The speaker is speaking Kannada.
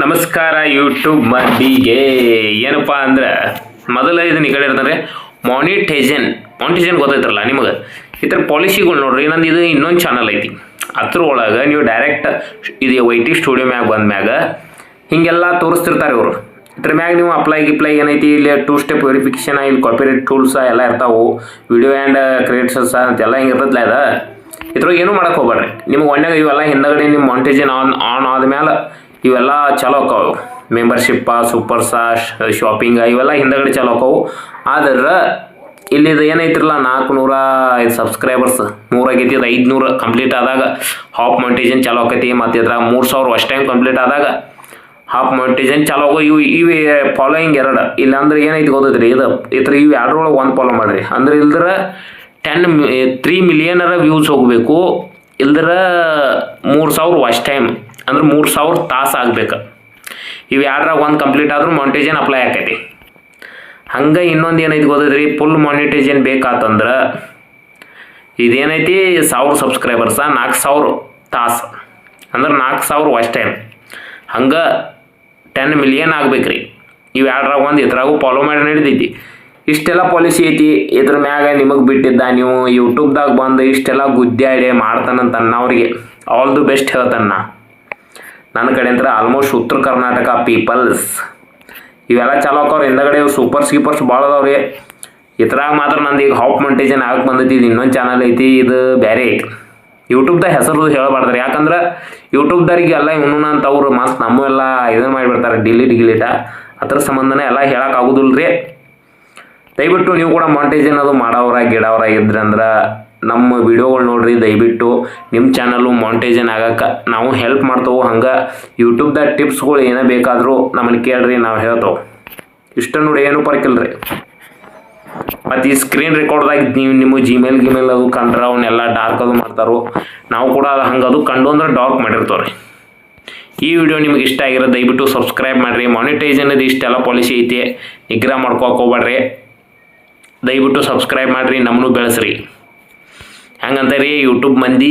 ನಮಸ್ಕಾರ ಯೂಟ್ಯೂಬ್ ಮಂದಿಗೆ ಏನಪ್ಪ ಅಂದ್ರೆ ಮೊದಲ ಇದನ್ನ ಈ ಕಡೆ ಇರ್ತಂದ್ರೆ ಮಾನಿಟೈಜನ್ ಮಾನಿಟೈಜನ್ ಗೊತ್ತೈತ್ರಲ್ಲ ನಿಮಗೆ? ಈ ಥರ ಪಾಲಿಸಿಗಳು ನೋಡ್ರಿ. ನಂದು ಇದು ಇನ್ನೊಂದು ಚಾನಲ್ ಐತಿ. ಅದ್ರ ಒಳಗೆ ನೀವು ಡೈರೆಕ್ಟ್ ಇದು ವೈ ಟಿ ಸ್ಟುಡಿಯೋ ಮ್ಯಾಗ ಬಂದ ಮ್ಯಾಗ ಹೀಗೆಲ್ಲ ತೋರಿಸ್ತಿರ್ತಾರೆ ಇವರು. ಇದ್ರ ಮ್ಯಾಗ ನೀವು ಅಪ್ಲೈ ಗಿಪ್ಲೈ ಏನೈತಿ, ಇಲ್ಲಿ ಟೂ ಸ್ಟೆಪ್ ವೆರಿಫಿಕೇಶನ್ ಇಲ್ಲಿ ಕಾಪಿರೇಟ್ ಟೂಲ್ಸ ಎಲ್ಲ ಇರ್ತಾವು. ವಿಡಿಯೋ ಆ್ಯಂಡ್ ಕ್ರಿಯೇಟ್ಸಸ್ ಅಂತೆಲ್ಲ ಹಿಂಗೆ ಇರ್ತದಲ್ಲ ಅದ? ಇದ್ರೊಳಗೆ ಏನೂ ಮಾಡೋಕೆ ಹೋಗ್ಬೇಡ್ರಿ ನಿಮ್ಗೆ ಒಣ್ಣಾಗ ಇವೆಲ್ಲ ಹಿಂದಗಡೆ ನಿಮ್ಮ ಮಾನಿಟೈಜನ್ ಆನ್ ಆನ್ ಆದ್ಮೇಲೆ ಇವೆಲ್ಲ ಚಲೋ ಅಕ್ಕವು. ಮೆಂಬರ್ಶಿಪ್ಪ ಸೂಪರ್ಸ ಶಾಪಿಂಗ ಇವೆಲ್ಲ ಹಿಂದಗಡೆ ಚಲೋ ಅಕ್ಕವು. ಆದ್ರೆ, ಇಲ್ಲಿದು ಏನೈತಿರಲ್ಲ, ನಾಲ್ಕುನೂರ ಐದು ಸಬ್ಸ್ಕ್ರೈಬರ್ಸ್ ನೂರಾಗೈತಿ, ಅದು ಐದುನೂರು ಕಂಪ್ಲೀಟ್ ಆದಾಗ ಹಾಪ್ ಮೌಂಟೇಜನ್ ಚಲೋ ಆಕೈತಿ. ಮತ್ತು ಇದ್ರಾಗ ಮೂರು ಸಾವಿರ ಅಷ್ಟು ಟೈಮ್ ಕಂಪ್ಲೀಟ್ ಆದಾಗ ಹಾಫ್ ಮೌಂಟೇಜನ್ ಚಲೋ ಆಗೋ ಇವು ಇವು ಫಾಲೋಯಿಂಗ್ ಎರಡು. ಇಲ್ಲಾಂದ್ರೆ ಏನೈತಿ ಗೊತ್ತೈತ್ರಿ? ಇದು ಇತ್ರ ಇವು ಎರಡರೊಳಗೆ ಒಂದು ಫಾಲೋ ಮಾಡಿರಿ. ಅಂದ್ರೆ ಇಲ್ದ್ರೆ ಟೆನ್ ತ್ರೀ ಮಿಲಿಯನರ ವ್ಯೂಸ್ ಹೋಗಬೇಕು. ಇಲ್ದ್ರೆ ಮೂರು ಸಾವಿರ ವಾಚ್ ಟೈಮ್ ಅಂದ್ರೆ ಮೂರು ಸಾವಿರ ತಾಸು ಆಗ್ಬೇಕು. ಇವು ಎರಡರಾಗ ಒಂದು ಕಂಪ್ಲೀಟ್ ಆದ್ರೂ ಮಾನಿಟೈಜನ್ ಅಪ್ಲೈ ಆಕೈತಿ. ಹಂಗೆ ಇನ್ನೊಂದು ಏನೈತಿ ಗೊತ್ತೈತ್ರಿ? ಫುಲ್ ಮಾನಿಟೈಜನ್ ಬೇಕಾತಂದ್ರೆ ಇದೇನೈತಿ? ಸಾವಿರ ಸಬ್ಸ್ಕ್ರೈಬರ್ಸ ನಾಲ್ಕು ಸಾವಿರ ತಾಸು. ಅಂದ್ರೆ ನಾಲ್ಕು ಸಾವಿರ ವಾಚ್ ಟೈಮ್ ಹಂಗೆ ಟೆನ್ ಮಿಲಿಯನ್ ಆಗ್ಬೇಕ್ರಿ. ಇವು ಎರಡರಾಗ ಒಂದು ಇದ್ರಾಗು ಫಾಲೋ ಮಾಡಿ ನಡೆದೈತಿ ಇಷ್ಟೆಲ್ಲ ಪಾಲಿಸಿ ಐತಿ. ಇದ್ರ ಮ್ಯಾಗ ನಿಮಗೆ ಬಿಟ್ಟಿದ್ದ ನೀವು ಯೂಟ್ಯೂಬ್ದಾಗ ಬಂದು ಇಷ್ಟೆಲ್ಲ ಗುದ್ದಾಡಿ ಮಾಡ್ತಾನಂತ ಅವ್ರಿಗೆ ಆಲ್ ದಿ ಬೆಸ್ಟ್ ಹೇಳ್ತಾನೆ ನನ್ನ ಅಂದ್ರೆ ಆಲ್ಮೋಸ್ಟ್ ಉತ್ತರ ಕರ್ನಾಟಕ ಪೀಪಲ್ಸ್ ಇವೆಲ್ಲ ಚಾಲು ಹಾಕೋರು ಹಿಂದಗಡೆ ಇವು ಸೂಪರ್ ಸ್ಕೀಪರ್ಸ್ ಭಾಳ ಅದಾವ್ರಿ. ಇದ್ರಾಗ ಮಾತ್ರ ನಂದು ಈಗ ಹಾಪ್ ಮಂಟೇಜನ್ ಆಗಕ್ಕೆ ಬಂದೈತಿ, ಇದು ಇನ್ನೊಂದು ಚಾನಲ್ ಐತಿ, ಇದು ಬೇರೆ ಐತಿ. ಯೂಟ್ಯೂಬ್ದಾಗ ಹೆಸರು ಹೇಳಬಾರ್ದ್ರಿ, ಯಾಕಂದ್ರೆ ಯೂಟ್ಯೂಬ್ದವ್ರಿಗೆ ಎಲ್ಲ ಇವನು ಅಂತ ಅವ್ರು ಮಸ್ತ್ ನಮ್ಮ ಎಲ್ಲ ಇದನ್ನು ಮಾಡಿಬಿಡ್ತಾರೆ ಡಿಲೀಟ್ ಗಿಲೀಟ. ಅದ್ರ ಸಂಬಂಧನೇ ಎಲ್ಲ ಹೇಳೋಕ್ಕಾಗೋದಿಲ್ಲ ರೀ ದಯವಿಟ್ಟು ನೀವು ಕೂಡ ಮಾಂಟೇಜನ್ ಅದು ಮಾಡೋರ ಗಿಡವ್ರ ಇದ್ರಂದ್ರೆ ನಮ್ಮ ವಿಡಿಯೋಗಳು ನೋಡ್ರಿ, ದಯವಿಟ್ಟು ನಿಮ್ಮ ಚಾನಲ್ಲು ಮಾಂಟೇಜನ್ ಆಗಕ್ಕೆ ನಾವು ಹೆಲ್ಪ್ ಮಾಡ್ತೇವೆ. ಹಂಗೆ ಯೂಟ್ಯೂಬ್ದಾಗ ಟಿಪ್ಸ್ಗಳು ಏನೇ ಬೇಕಾದರೂ ನಮ್ಮನ್ನು ಕೇಳ್ರಿ, ನಾವು ಹೇಳ್ತೇವೆ. ಇಷ್ಟ ನೋಡಿ ಏನೂ ರೀ ಮತ್ತು ಈ ಸ್ಕ್ರೀನ್ ರೆಕಾರ್ಡ್ದಾಗ ನೀವು ನಿಮ್ಮ ಜಿಮೇಲ್ ಗಿಮೇಲ್ ಅದು ಕಂಡ್ರೆ ಅವನ್ನೆಲ್ಲ ಡಾರ್ಕ್ ಅದು ಮಾಡ್ತಾರೋ. ನಾವು ಕೂಡ ಅದು ಹಂಗೆ ಅದು ಕಂಡು ಅಂದ್ರೆ ಡಾರ್ಕ್ ಮಾಡಿರ್ತಾವೆ ರೀ ಈ ವಿಡಿಯೋ ನಿಮ್ಗೆ ಇಷ್ಟ ಆಗಿರೋ ದಯವಿಟ್ಟು ಸಬ್ಸ್ಕ್ರೈಬ್ ಮಾಡಿರಿ. ಮಾನಿಟೈಸ್ ಅನ್ನೋದು ಇಷ್ಟೆಲ್ಲ ಪಾಲಿಸಿ ಐತಿ, ನಿಗ್ರಹ ಮಾಡ್ಕೋಕೋಬೇಡ್ರಿ ದಯವಿಟ್ಟು ಸಬ್ಸ್ಕ್ರೈಬ್ ಮಾಡಿರಿ ನಮ್ಮನ್ನು ಬೆಳೆಸ್ರಿ. ಹಂಗಂತ ರೀ ಯೂಟ್ಯೂಬ್ ಮಂದಿ